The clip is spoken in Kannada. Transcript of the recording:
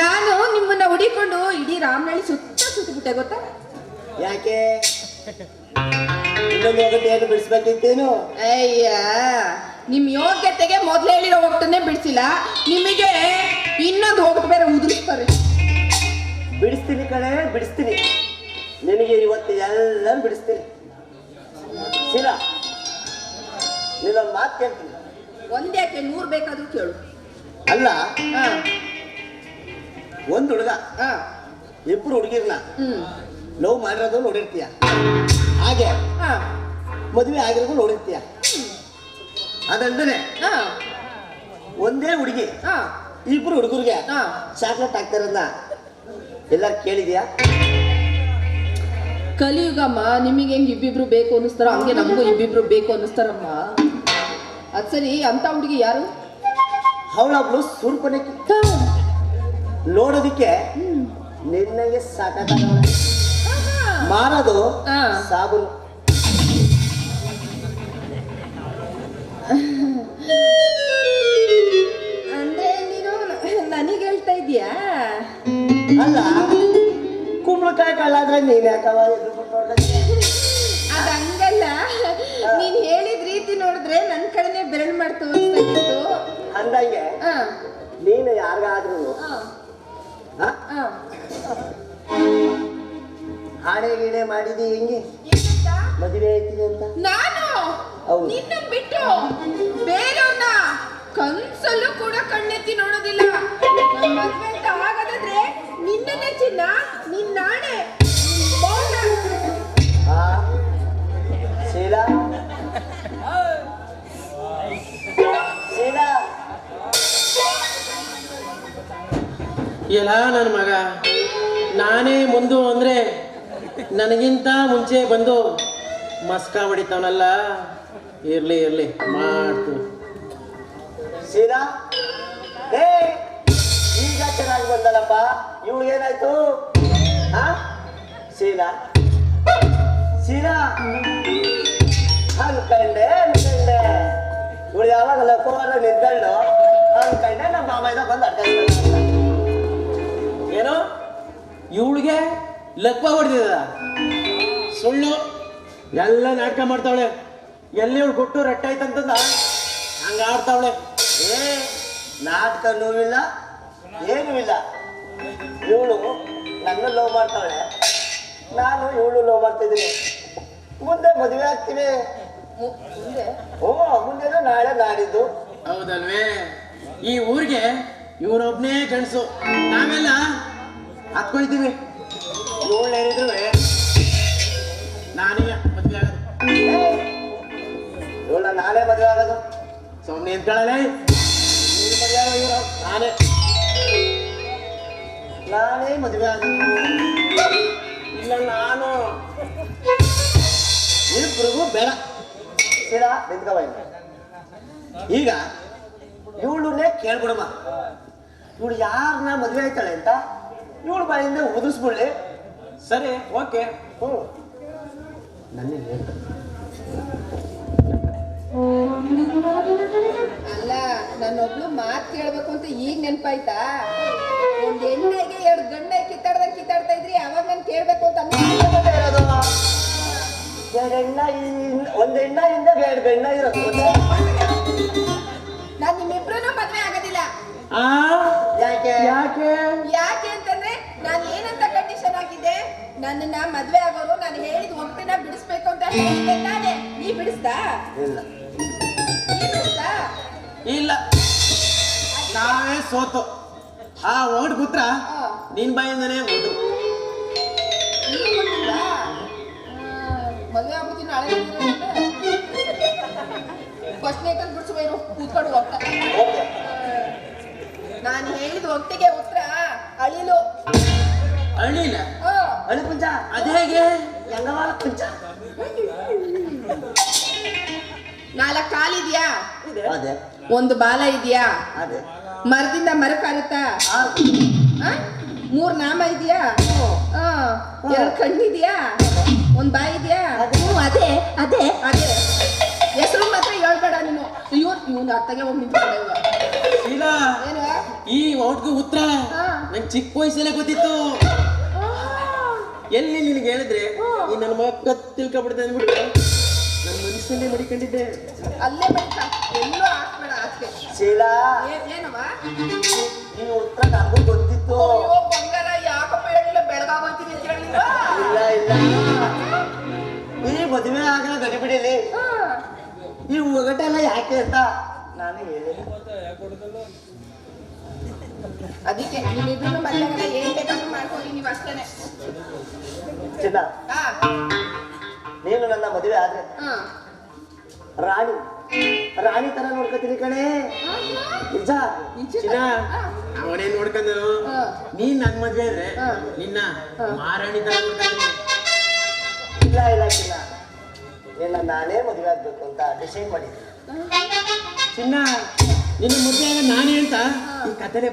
ನಾನು ನಿಮ್ಮನ್ನ ಹುಡಿಕೊಂಡು ಇಡೀ ರಾಮನಳ್ಳಿ ಸುತ್ತ ಸುತ್ತಿಬಿಟ್ಟೆ ಗೊತ್ತಾ? ಯಾಕೆ? ಇನ್ನೊಂದು ಹೋಗಟ್ಟು ಏನು ಬಿಡಿಸ್ಬೇಕಿತ್ತೇನು? ಅಯ್ಯ ನಿಮ್ ಯೋಗ್ಯತೆಗೆ ಮೊದ್ಲು ಹೇಳಿರೋ ಹೋಗ್ತಾನೆ ಬಿಡಿಸಿಲ್ಲ. ನಿಮಗೆ ಇನ್ನೊಂದು ಹೋಗ್ಬಿಟ್ಟು ಬೇರೆ ಉದುರಿಸ್ತಾರೆ. ಬಿಡಿಸ್ತೀನಿ ಕಣೆ ಬಿಡಿಸ್ತೀನಿ. ನಿನಗೆ ಇವತ್ತು ಎಲ್ಲ ಬಿಡಿಸ್ತೀನಿ. ಶಿಲ ನೀನೊಂದು ಮಾತು ಕೇಳ್ತೀನಿ. ಒಂದ್ಯಾಕೆ ನೂರ್ ಬೇಕಾದ್ರೂ ಕೇಳು. ಅಲ್ಲ ಹಾ. ಒಂದು ಹುಡುಗ. ಹಾ. ಇಬ್ರು ಹುಡುಗಿರ್ನ ಹ್ಮ್. ಲವ್ ಮಾಡಿರೋದು ನೋಡಿರ್ತೀಯ ಹಾಗೆ ಹಾ. ಮದುವೆ ಆಗಿರೋದು ನೋಡಿರ್ತೀಯ ಅದಲ್ದೇ ಹಾ. ಒಂದೇ ಹುಡುಗಿ. ಹಾ. ಇಬ್ರು ಹುಡುಗರಿಗೆ ಚಾಕ್ಲೇಟ್ ಹಾಕ್ತಾರನ್ನ ಎಲ್ಲಾರು ಕೇಳಿದ್ಯಾ? ಕಲಿಯುಗಮ್ಮ ನಿಮಗೆ ಹೆಂಗ್ ಇಬ್ಬಿಬ್ರು ಬೇಕು ಅನ್ನಿಸ್ತಾರೋ ಹಂಗೆ ನಮಗೂ ಇಬ್ಬಿಬ್ರು ಬೇಕು ಅನ್ನಿಸ್ತಾರಮ್ಮ. ಅದ್ ಸರಿ ಅಂತ ಹುಡುಗಿ ಯಾರು? ಅವಳೊಬ್ಳು ಸುರ್ಕೊನೆಕ್ಕಿ ನೋಡೋದಿಕ್ಕೆ ನಿನ್ನಗೆ ಸಾಕಾಗ ಮಾರೋದು. ಸಾಬೂನು. ಅಂದ್ರೆ ನೀನು ನನಗೆ ಹೇಳ್ತಾ ಇದೀಯಾ ಅಲ್ಲ ಕುಂಬಳಕಾಯಿ ಕಳ್ಳಾದ್ರೆ ನೀನ್ ಯಾಕವ? ಅದ್ ಹಂಗಲ್ಲ. ನೀನ್ ಹೇಳಿದ ರೀತಿ ನೋಡಿದ್ರೆ ನನ್ ಕಡೆನೆ ಬೆರಳು ಮಾಡ್ತು ಅಂದಂಗೆ ನೀನು ಯಾರಿಗಾದ್ರೂ ಹಾಡೆ ಗೀಡೆ ಮಾಡಿದಿ ಹೆಂಗೆ? ಮದುವೆ ಐತಿ ಅಂತ? ನಾನು. ನಿನ್ನ ಬಿಟ್ಟು ಬೇರೆಯವ್ರನ್ನ ಕನ್ಸಲ್ಲೂ ಕೂಡ ಕಣ್ಣೆತ್ತಿ ನೋಡೋದಿಲ್ಲ. ಎಲ್ಲ ನನ್ನ ಮಗ. ನಾನೇ ಮುಂದು ಅಂದರೆ ನನಗಿಂತ ಮುಂಚೆ ಬಂದು ಮಸ್ಕ ಹೊಡಿತಾವನಲ್ಲ ಇರಲಿ ಇರಲಿ ಮಾಡ್ತು ಸೀದಾ? ಏ, ಈಗ ಚೆನ್ನಾಗಿ ಬಂದಲ್ಲಪ್ಪ ಇವಳು ಏನಾಯ್ತು? ಹಾ? ಸೀದಾ? ಸೀದಾ? ಅನ್ಕಂಡೆ ಅನ್ಕಂಡೆ. ಇವಳು ಯಾವಾಗ ಲಕೋರ ನಿಂತ್ಕೊಂಡು ಅನ್ಕಂಡೆ, ನಮ್ಮ ಮಾಮಯ್ಯ ಬಂದು ಅಡ್ಡ ಇವಳಿಗೆ ಲಕ್ವ ಹೊಡೆದಿದ ಸುಳ್ಳು. ಎಲ್ಲ ನಾಟಕ ಮಾಡ್ತಾವಳೆ. ಎಲ್ಲಿ ಇವಳು ಕೊಟ್ಟು ರಟ್ಟಾಯ್ತಂತಂದ ಹಂಗ ಆಡ್ತಾವಳೆ. ಏ, ನಾಟಕ ನೋವಿಲ್ಲ, ಏನೂ ಇಲ್ಲ. ಇವಳು ನನ್ನ ಲವ್ ಮಾಡ್ತಾಳೆ. ನಾನು ಇವಳು ಲವ್ ಮಾಡ್ತಿದ್ದೀನಿ ಮುಂದೆ ಮದುವೆ ಆಗ್ತೀವಿ. ಮುಂದೆ ಓ, ಮುಂದೆನೋ ನಾಳೆ ನಾಡಿದ್ದು. ಹೌದಲ್ವೇ? ಈ ಊರಿಗೆ ಇವನೊಬ್ನೇ ಗಂಡಸು. ನಾವೆಲ್ಲ ಹತ್ಕೊಳ್ತೀವಿ ಏಳು ಹೇಳಿದ್ರು ನಾನೇ ಮದುವೆ ಆಗೋದು. ಇವಳ ನಾಳೆ ಮದುವೆ ಆಗೋದು. ಸುಮ್ಮನೆ ನಿಂತ್ಕೊಳ್ಳಲೇ ನೀನು ಮದುವೆ ಆಗೋ ಇವರು? ನಾನೇ. ನಾನೇ ಮದುವೆ ಆಗೋದು. ಇಲ್ಲ, ನಾನು. ಇಬ್ರಿಗೂ ಬೇಡ. ನಿಂತ್ಕವ ಇಲ್ಲಿ. ಈಗ ಇವಳನ್ನೇ ಕೇಳ್ಬಿಡಮ್ಮ. ಇವಳು ಯಾರನ್ನ ಮದುವೆ ಆಯ್ತಾಳೆ ಅಂತ? ಇವಳು ಬಾಯಿಂದ ಉದಿಸ್ಬಿಡ್ಲಿ ಸರಿ ಓಕೆ. ಹ್ಞೂ. ನನಗೆ ಅಲ್ಲ ನನ್ನೊಬ್ಳು ಮಾತು ಕೇಳ್ಬೇಕು ಅಂತ ಈಗ ನೆನ್ಪಾಯ್ತಾ? ಒಂದ್ ಎಣ್ಣೆಗೆ ಎರಡು ಗಂಡ ಕಿತ್ತಾಡ್ದ ಕಿತ್ತಾಡ್ತಾ ಇದ್ರಿ ಅವಾಗ ನಾನು ಕೇಳ್ಬೇಕು ಅಂತ ಅನ್ಕೊಂಡೆ. ಇರೋದು. ಎರಡು ಎಣ್ಣ ಇನ್- ಒಂದ್ ಎಣ್ಣ ಇಂದ ಎರಡು ಬೆಣ್ಣ ಇರೋದು? ನಾನ್ ನಿಮ್ಮಿಬ್ರು ಮದ್ವೆ ಆಗೋದಿಲ್ಲ. ಯಾಕೆ ಯಾಕೆ? ಯಾಕೆ ಅಂತಂದ್ರೆ ನಾನು ಏನಂತ ಕಂಡೀಷನ್ ಆಗಿದ್ದೆ ನನ್ನನ್ನ ಮದ್ವೆ ಆಗೋರು ನಾನು ಹೇಳಿದ ಒಪ್ಪಿನ ಬಿಡಿಸ್ಬೇಕು ಅಂತ ಹೇಳಿದ್ದೆ ತಾನೆ. ನೀ ಬಿಡಿಸ್ತಾ ನೀ ಬಿಡಿಸ್ದಾ? ಇಲ್ಲ. ನಾವೇ ಸೋತು. ಆ ಓಡ್ ಪುತ್ರ ಆ. ನಿನ್ ಬಾಯಿಂದನೇ ಓದು ನೀನು ಮದ್ವೆ ಆಗ್ಬಿಡ್ತೀನಿ ನಾಳೆ ಫಸ್ಟ್ ನೈಟಲ್ಲಿ ಬಿಡಿಸುವ ಇರು ಕೂತ್ಕೊಂಡು ಹೋಗ್ತಾ ನಾನು ಹೇಳಿದ ಒಟ್ಟಿಗೆ ಉತ್ತರ ಅಳಿಲು. ಆ, ಅಳಿ ಪಂಚ ಅದೇಗೆ ಎಂಗವಾಲ ಪಂಚ? ನಾಲ್ಕು ಕಾಲಿದ್ಯಾ ಅದೇ. ಒಂದು ಬಾಲ ಇದೆಯಾ? ಅದೇ. ಮರದಿಂದ ಮರ ಆ? ಮೂರ್ ನಾಮ ಇದೆಯಾ? ಎರಡು ಎರಡ್ ಕಣ್ಣಿದ್ಯಾ? ಒಂದ್ ಬಾಯಿ ಇದೆಯಾ? ಅದು. ಅದೇ ಅದೇ. ಅದೇ. ಹೆಸರು ಮಾತ್ರ ಹೇಳ್ಬೇಡ ನೀನು. ಇವತ್ತು ಇವ್ನು ಅತ್ತಗೆ ಶೀಲಾ ಏನು? ಈ ಔಟ್ಗೆ ಉತ್ತರ ಹಾ. ನಂಗೆ ಚಿಕ್ಕ ವಯಸ್ಸಲ್ಲೇ ಗೊತ್ತಿತ್ತು. ಎಲ್ಲಿ ನಿನಗೆ ಹೇಳಿದ್ರೆ ಈ ನನ್ನ ಮಗ ಕತ್ ತಿಳ್ಕೊಬಿಡ್ತೆ ಅಂದ್ಬಿಟ್ಟು ನನ್ನ ಮನಸ್ಸಲ್ಲೇ ಮಡಿಕೊಂಡಿದ್ದೆ. ಅಲ್ಲೇ ಬೈತಾ ಎಲ್ಲೂ ಹಾಕ್ಬೇಡ ಆಚೆ. ಶೀಲಾ! ಏನವ ನೀನು ಉತ್ತರ ನನಗೂ ಗೊತ್ತಿತ್ತು. ಅಯ್ಯೋ ಬಂಗಾರ ಯಾಕಪ್ಪ ಹೇಳಿಲ್ಲ? ಬೆಳಗಾಗೋಯ್ತೀನಿ ಅಂತ ಹೇಳಿಲ್ವಾ ಇಲ್ಲ ಇಲ್ಲ. ಈ ಮದುವೆ ಆಗ ಗಡಿಬಿಡಿಲಿ. ಈ ಒಗಟೆಲ್ಲ ಯಾಕೆ ಅಂತ ನಾನು ಹೇಳಿಲ್ಲ. ಅದಕ್ಕೆ ನೀವಿಬ್ರು ಮನೆಯಾಗೆಲ್ಲ ಏನ್ ಬೇಕಾದ್ರೂ ಮಾಡ್ಕೊಳ್ಳಿ ನೀವು ಅಷ್ಟೇನೆ. ಚಿನ್ನ. ಹಾ. ನೀನು ನನ್ನ ಮದುವೆ ಆದ್ರೆ ಹಾ. ರಾಣಿ ರಾಣಿ ತರ ನೋಡ್ಕೊತೀನಿ ಕಣೆ. ನಿಜ? ಚಿನ್ನ. ಅವನೇ ಅವನೇನ್ ನೋಡ್ಕೊಂಡು ಹಾ. ನೀನ್ ನನ್ ಮದ್ವೆ ಅಂದ್ರೆ ನಿನ್ನ ಮಹಾರಾಣಿ ತರ ನೋಡ್ಕೊಂತೀನಿ ಇಲ್ಲ ಇಲ್ಲ ಚಿನ್ನ. ನಿನ್ನ ನಾನೇ ಮದುವೆ ಆಗ್ಬೇಕು ಅಂತ ಡಿಸೈಡ್ ಮಾಡಿದ್ದೀನಿ. ಚಿನ್ನ ನಿನ್ನ ಮದುವೆ ನಾನೇ ಅಂತ? ಈ ಕಥೆನೇ